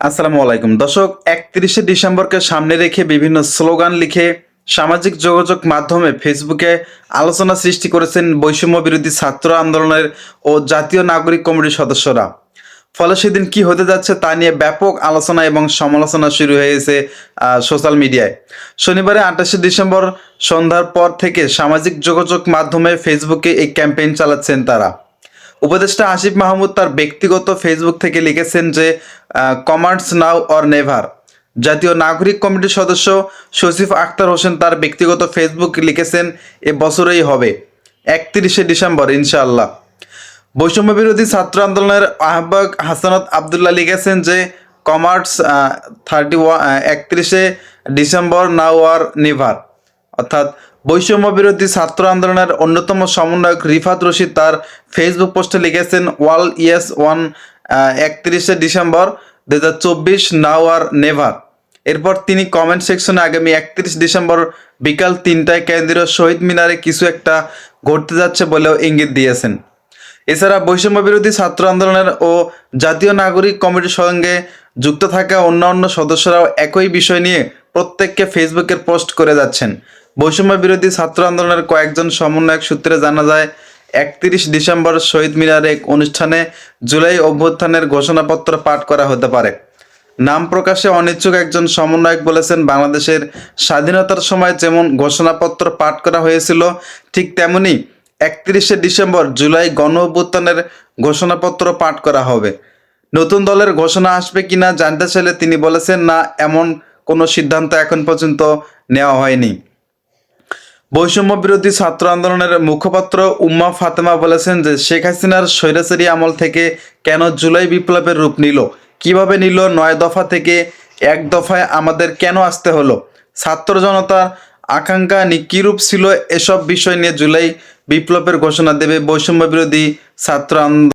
আসসালামু আলাইকুম। দর্শক, একত্রিশে ডিসেম্বরকে সামনে রেখে বিভিন্ন স্লোগান লিখে সামাজিক যোগাযোগ মাধ্যমে ফেসবুকে আলোচনা সৃষ্টি করেছেন বৈষম্য বিরোধী ছাত্র আন্দোলনের ও জাতীয় নাগরিক কমিটির সদস্যরা। ফলে সেদিন কি হতে যাচ্ছে তা নিয়ে ব্যাপক আলোচনা এবং সমালোচনা শুরু হয়েছে সোশ্যাল মিডিয়ায়। শনিবারে আঠাশে ডিসেম্বর সন্ধ্যার পর থেকে সামাজিক যোগাযোগ মাধ্যমে ফেসবুকে এই ক্যাম্পেইন চালাচ্ছেন তারা। উপদেষ্টা আসিফ মাহমুদ তার ব্যক্তিগত ফেসবুক থেকে লিখেছেন যে কমার্স নাও অর নেভার। জাতীয় নাগরিক কমিটির সদস্য শসিফ আক্তার হোসেন তার ব্যক্তিগত ফেসবুক লিখেছেন, এ বছরেই হবে, একত্রিশে ডিসেম্বর, ইনশাআল্লাহ। বৈষম্য বিরোধী ছাত্র আন্দোলনের আহ্বায়ক হাসানত আবদুল্লাহ লিখেছেন যে কমার্স থার্টি ওয়ান একত্রিশে ডিসেম্বর নাও আর নিভার। অর্থাৎ বৈষম্য বিরোধী ছাত্র আন্দোলনের অন্যতম সমন্বয়ক রিফাত রশিদ তার ফেসবুক পোস্টে লিখেছেন, ওয়াল ইয়েস ওয়ান একত্রিশে ডিসেম্বর দু হাজার চব্বিশ, নাও আর নেভার। এরপর তিনি কমেন্ট সেকশনে আগামী একত্রিশ ডিসেম্বর বিকাল তিনটায় কেন্দ্রীয় শহীদ মিনারে কিছু একটা ঘটতে যাচ্ছে বলেও ইঙ্গিত দিয়েছেন। এছাড়া বৈষম্য বিরোধী ছাত্র আন্দোলনের ও জাতীয় নাগরিক কমিটির সঙ্গে যুক্ত থাকা অন্যান্য সদস্যরাও একই বিষয় নিয়ে প্রত্যেককে ফেসবুকের পোস্ট করে যাচ্ছেন। বৈষম্য বিরোধী ছাত্র আন্দোলনের কয়েকজন সমন্বয়ক সূত্রে জানা যায়, একত্রিশ ডিসেম্বর শহীদ মিনারে এক অনুষ্ঠানে জুলাই অভ্যুত্থানের ঘোষণাপত্র পাঠ করা হতে পারে। নাম প্রকাশে অনিচ্ছুক একজন সমন্বয়ক বলেছেন, বাংলাদেশের স্বাধীনতার সময় যেমন ঘোষণাপত্র পাঠ করা হয়েছিল, ঠিক তেমনি একত্রিশে ডিসেম্বর জুলাই গণ অভ্যুত্থানের ঘোষণাপত্র পাঠ করা হবে। নতুন দলের ঘোষণা আসবে কিনা জানতে চাইলে তিনি বলেছেন, না, এমন কোনো সিদ্ধান্ত এখন পর্যন্ত নেওয়া হয়নি। বৈষম্য বিরোধী ছাত্র আন্দোলনের মুখপাত্র উম্মা ফাতেমা বলেছেন যে শেখ হাসিনার স্বৈরাচারী আমল থেকে কেন জুলাই বিপ্লবের রূপ নিল? কীভাবে নিল? নয় দফা থেকে এক দফায় আমাদের কেন আসতে হলো? ছাত্র জনতার আকাঙ্ক্ষা কিরূপ ছিল এসব বিষয় নিয়ে জুলাই বিপ্লবের ঘোষণা দেবে বৈষম্য বিরোধী ছাত্র আন্দোলন।